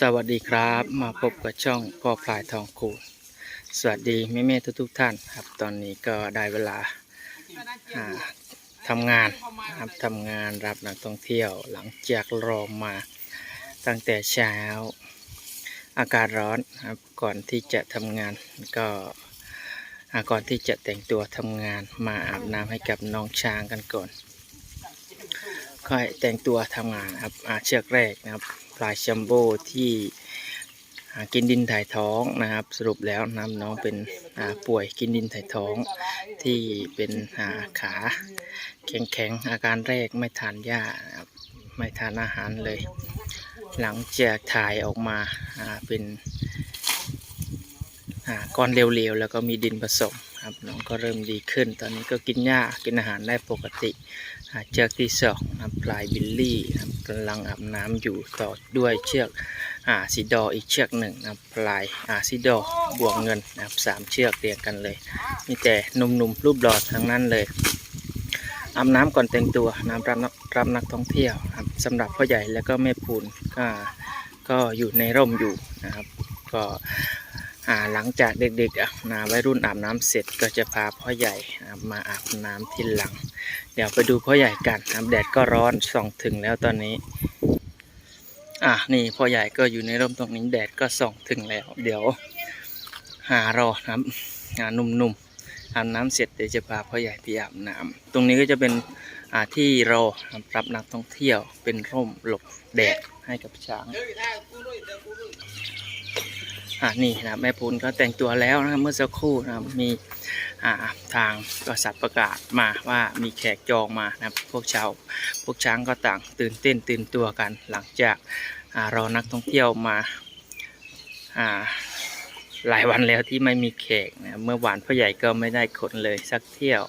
สวัสดีครับมาพบกับช่องพ่อพลายทองคูสวัสดีแม่ๆทุกๆท่านครับ ตอนนี้ก็ได้เวลาอ่าทำงานครับทำงานรับนักท่องเที่ยวหลังจากรอมาตั้งแต่เช้า อากาศร้อนครับก่อนที่จะทำงานก็อ่าก่อนที่จะแต่งตัวทำงานมาอาบน้ำให้กับน้องช้างกันก่อน ค่อยแต่งตัวทำงานครับอาเชือกแรกนะครับ พลายชัมโบที่กินดินถ่ายท้องนะครับ สรุปแล้วน้ำน้องเป็นป่วยกินดินถ่ายท้องที่เป็นาขาแข็งๆอาการแรกไม่ทานหญ้าไม่ทานอาหารเลย หลังจากถ่ายออกมาาเป็นก้อนเร็วๆแล้วก็มีดินผสม ครับน้องก็เริ่มดีขึ้น ตอนนี้ก็กินหญ้ากินอาหารได้ปกติเชือกที่สองนะปลายบิลลี่นะกำลังอาบน้ำอยู่ต่อด้วยเชือกอ่าสีดออีกเชือกหนึ่งนะปลายอ่าสีดอบวกเงินนะครับสามเชือกเรียงกันเลย มีแต่หนุ่มๆรูปหลอดทั้งนั้นเลยอาบน้ำก่อนแต่งตัวน้ำรับนักรับนักท่องเที่ยวครับสำหรับพ่อใหญ่แล้วก็แม่ปูนก็ก็อยู่ในร่มอยู่นะครับ ก็ หลังจากเด็กๆอะนาวัยรุ่นอาบน้ำเสร็จก็จะพาพ่อใหญ่มาอาบน้ำที่หลัง เดี๋ยวไปดูพ่อใหญ่กันนะครับแดดก็ร้อนส่องถึงแล้วตอนนี้ อะนี่พ่อใหญ่ก็อยู่ในร่มตรงนี้แดดก็ส่องถึงแล้ว เดี๋ยวหารอนะครับหาหนุ่มๆอาบน้ำเสร็จเดี๋ยวจะพาพ่อใหญ่ไปอาบน้ำตรงนี้ก็จะเป็นอ่าที่รอรับนักท่องเที่ยวเป็นร่มหลบแดดให้กับช้าง อ่านี่นะแม่ปูนก็แต่งตัวแล้วนะเมื่อสักครู่นะมีอ่าทางบริษัทประกาศมาว่ามีแขกจองมานะพวกชาวพวกช้างก็ต่างตื่นเต้นตื่นตัวกัน หลังจากอ่ารอนักท่องเที่ยวมาอ่าหลายวันแล้วที่ไม่มีแขกนะเมื่อวานพ่อใหญ่ก็ไม่ได้ขนเลยสักเที่ยว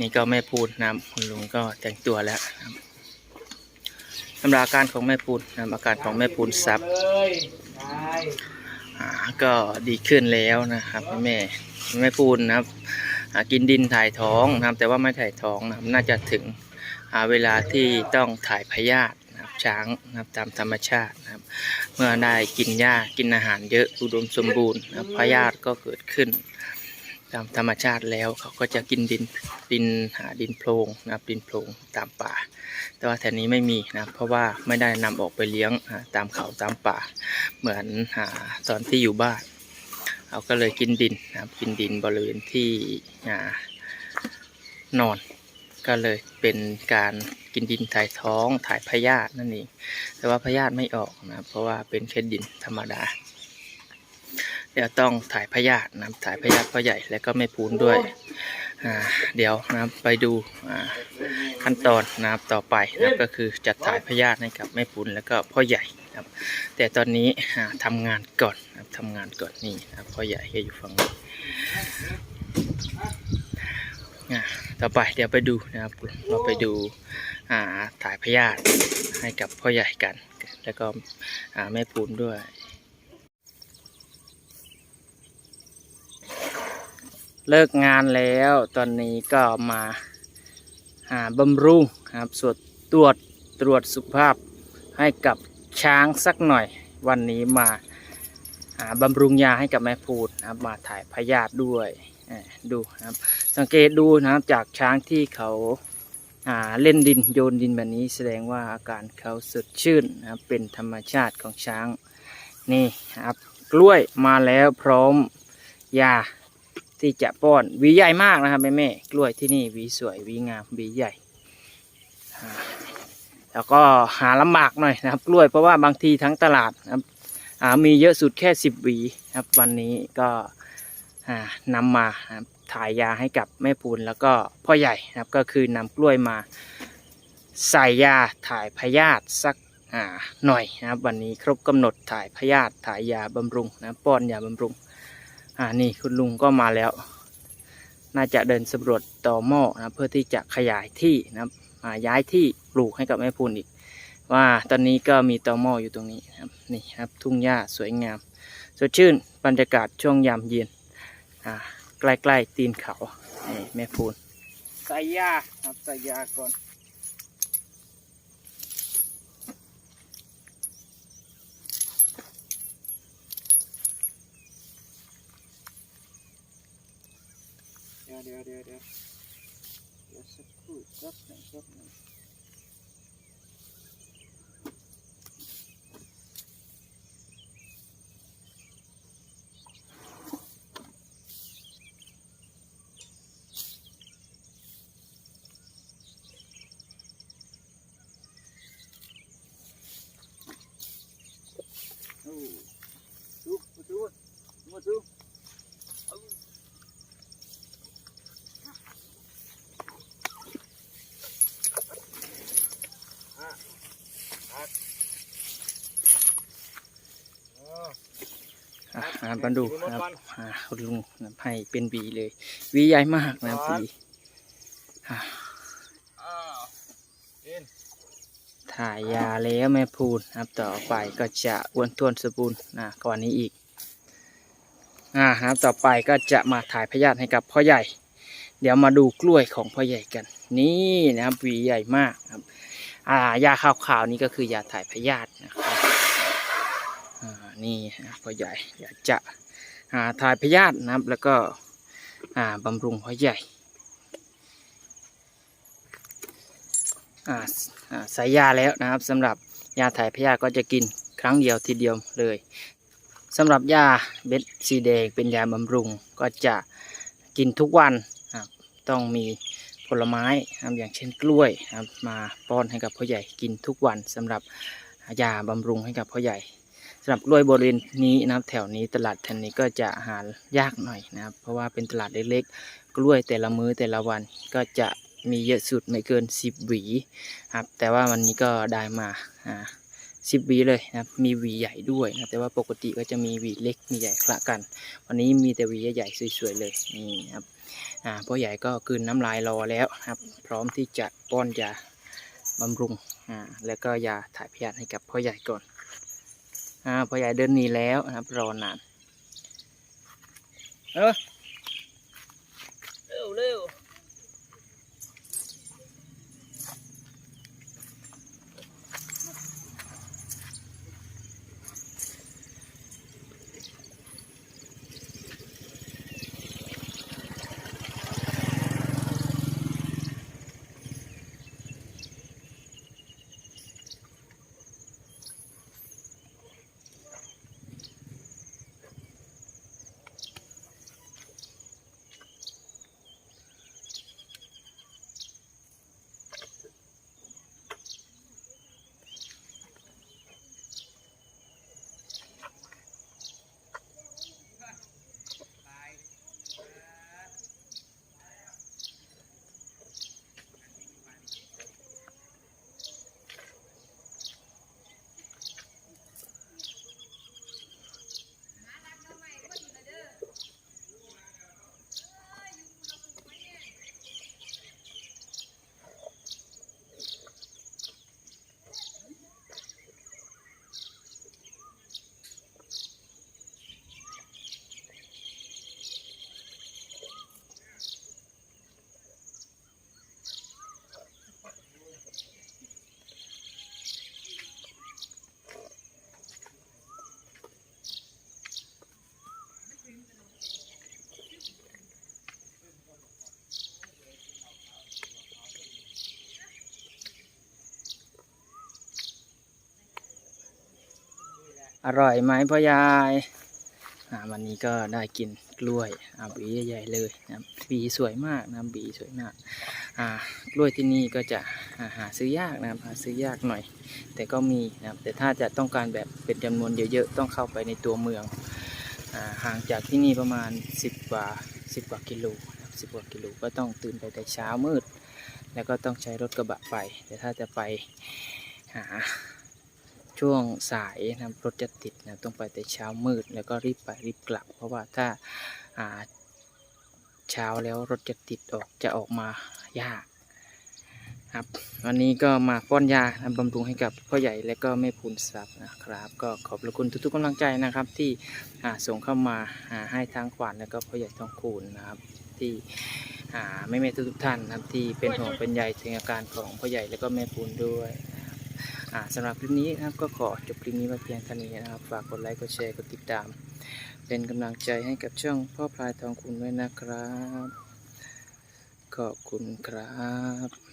นี่ก็แม่ปูนนะคุณลุงก็แต่งตัวแล้วนะ ครับสำหรับอาการของแม่ปูนนะอาการของแม่ปูนซับก็ดีขึ้นแล้วนะครับแม่แม่ปูนนะครับกินดินถ่ายท้องนะครับแต่ว่าไม่ถ่ายท้องนะครับน่าจะถึงเวลาที่ต้องถ่ายพยาธินะครับช้างนะครับตามธรรมชาตินะครับ เมื่อได้กินหญ้ากินอาหารเยอะอุดมสมบูรณ์นะครับพยาธิก็เกิดขึ้น ตามธรรมชาติแล้วเขาก็จะกินดินดินหาดินโพรงนะครับดินโพรงตามป่า แต่ว่าแถวนี้ไม่มีนะเพราะว่าไม่ได้นำออกไปเลี้ยงตามเขาตามป่า เหมือนอาตอนที่อยู่บ้านเราก็เลยกินดินนะครับกินดินบริเวณที่นอน ก็เลยเป็นการกินดินถ่ายท้องถ่ายพยาธินั่นเองแต่ว่าพยาธิไม่ออกนะเพราะว่าเป็นแค่ดินธรรมดา เดี๋ยวต้องถ่ายพยาธินะถ่ายพยาธิพ่อใหญ่แล้วก็ไม่พูนด้วยเดี๋ยวนะไปดูขั้นตอนนะครับต่อไปนะก็คือจัดถ่ายพยาธิให้กับแม่ปูนแล้วก็พ่อใหญ่นะครับแต่ตอนนี้อ่าทำงานก่อนนะครับทำงานก่อนนี่นะพ่อใหญ่ก็อยู่ฝั่งนี้อ่าต่อไปเดี๋ยวไปดูนะครับเราไปดูถ่ายพยาธิให้กับพ่อใหญ่กัน แล้วก็แม่ปูนด้วย เลิกงานแล้ว ตอนนี้ก็มาหาบำรุงครับสวดตรวจตรวจสุขภาพให้กับช้างสักหน่อย วันนี้มาหาบำรุงยาให้กับแม่พูดนะครับ มาถ่ายพยาธิด้วยดูนะครับ สังเกตดูนะครับจากช้างที่เขาอ่าเล่นดินโยนดินแบบนี้แสดงว่าอาการเขาสดชื่นนะครับเป็นธรรมชาติของช้างนี่ครับ กล้วยมาแล้วพร้อมยา ที่จะป้อนหวีใหญ่มากนะครับแม่แม่ๆกล้วยที่นี่หวีสวยหวีงามหวีใหญ่ แล้วก็หาลำบากหน่อยนะครับ กล้วยเพราะว่าบางทีทั้งตลาดนะครับมีเยอะสุดแค่สิบหวีนะครับ วันนี้ก็อ่านำมาถ่ายยาให้กับแม่ปูนแล้วก็พ่อใหญ่นะครับก็คือนำกล้วยมาใส่ยาถ่ายพยาธิสักหน่อยนะครับ วันนี้ครบกำหนดถ่ายพยาธิถ่ายยาบำรุงนะป้อนยาบำรุง อ่านี่คุณลุงก็มาแล้ว น่าจะเดินสำรวจต่อหม้อนะเพื่อที่จะขยายที่นะครับย้ายที่ปลูกให้กับแม่พูนอีก ว่าตอนนี้ก็มีต่อหม้ออยู่ตรงนี้นะครับนี่ครับทุ่งหญ้าสวยงาม สดชื่นบรรยากาศช่วงยามเย็นอ่าใกล้ๆตีนเขาแม่พูนใส่ยาครับใส่ยาก่อน เดี๋ยวเดี๋ยวเดี๋ยวเดี๋ยวสักครู่แป๊บหนึ่งแป๊บหนึ่งโอ้ดูมาดูมาดู อะอ่ามาดูนะครับอ่าคุณลุงนะครับให้เป็นหวีเลยหวีใหญ่มากนะครับหวีอ่าอ้าวกินถ่ายยาแล้วแม่พูนนะครับ ต่อไปก็จะอ้วนท้วนสมบูรณ์นะกว่านี้อีกอ่าครับต่อไปก็จะมาถ่ายพยาธิให้กับพ่อใหญ่ เดี๋ยวมาดูกล้วยของพ่อใหญ่กัน นี่นะครับหวีใหญ่มากครับ อ่ายาขาวๆนี่ก็คือยาถ่ายพยาธินะครับอ่า นี่พ่อใหญ่อยากจะาถ่ายพยาธินะครับ แล้วก็บำรุงพ่อใหญ่อ่าอ่าใส่ยาแล้วนะครับสำหรับยาถ่ายพยาธิก็จะกินครั้งเดียวทีเดียวเลยสำหรับยาเบ็ดสีแดงเป็นยาบำรุงก็จะกินทุกวันครับต้องมีผลไม้ครับอย่างเช่นกล้วยครับมาป้อนให้กับพ่อใหญ่กินทุกวันสำหรับยาบำรุงให้กับพ่อใหญ่ สำหรับกล้วยบริเวณนี้นะครับ แถวนี้ตลาดแถวนี้ก็จะหายากหน่อยนะครับ เพราะว่าเป็นตลาดเล็กๆ กล้วยแต่ละมื้อแต่ละวันก็จะมีเยอะสุดไม่เกิน 10 หวีครับ แต่ว่าวันนี้ก็ได้มาอ่าสิบหวีเลยนะครับ มีหวีใหญ่ด้วยนะ แต่ว่าปกติก็จะมีหวีเล็ก มีใหญ่คละกัน วันนี้มีแต่หวีใหญ่สวยๆเลยนี่ครับ อ่าพ่อใหญ่ก็กลืนน้ำลายรอแล้วครับ พร้อมที่จะป้อนยาบำรุง อ่า แล้วก็ยาถ่ายพยาธิให้กับพ่อใหญ่ก่อน อ่าพอใหญ่เดินหนีแล้วนะครับรอนานเออเร็วเร็ว อร่อยไหมพ่อยายวันนี้ก็ได้กินกล้วยอาบีใหญ่ๆเลยนะบีสวยมากนะบีสวยมากอ่ากล้วยที่นี่ก็จะหาซื้อยากนะหาซื้อยากหน่อย แต่ก็มีนะแต่ถ้าจะต้องการแบบเป็นจำนวนเยอะๆต้องเข้าไปในตัวเมืองอห่างจากที่นี่ประมาณ 10 กว่า 10 กว่ากิโลนะครับกว่ากิโลก็ต้องตื่นไปแต่เช้ามืด แล้วก็ต้องใช้รถกระบะไป แต่ถ้าจะไปหา ช่วงสายนะรถจะติดนะต้องไปแต่เช้ามืดแล้วก็รีบไปรีบกลับ เพราะว่าถ้าเช้าแล้วรถจะติดออกจะออกมายากครับวันนี้ก็มาป้อนยานะบำรุงให้กับพ่อใหญ่และก็แม่พูนทรัพย์นะครับ ก็ขอบพระคุณทุกๆกำลังใจนะครับ ที่ส่งเข้ามาาให้ทางขวานแล้วก็พ่อใหญ่ทองคูณนะครับ ที่ไม่เมทุกท่านนะครับที่เป็นห่วงเป็นใยถึงอาการของพ่อใหญ่และก็แม่พูนด้วย สำหรับคลิปนี้นะครับก็ขอจบคลิปนี้มาเพียงเท่านี้นะครับ ฝากกดไลค์กดแชร์กดติดตาม เป็นกำลังใจให้กับช่องพ่อพลายทองคุณด้วยนะครับ ขอบคุณครับ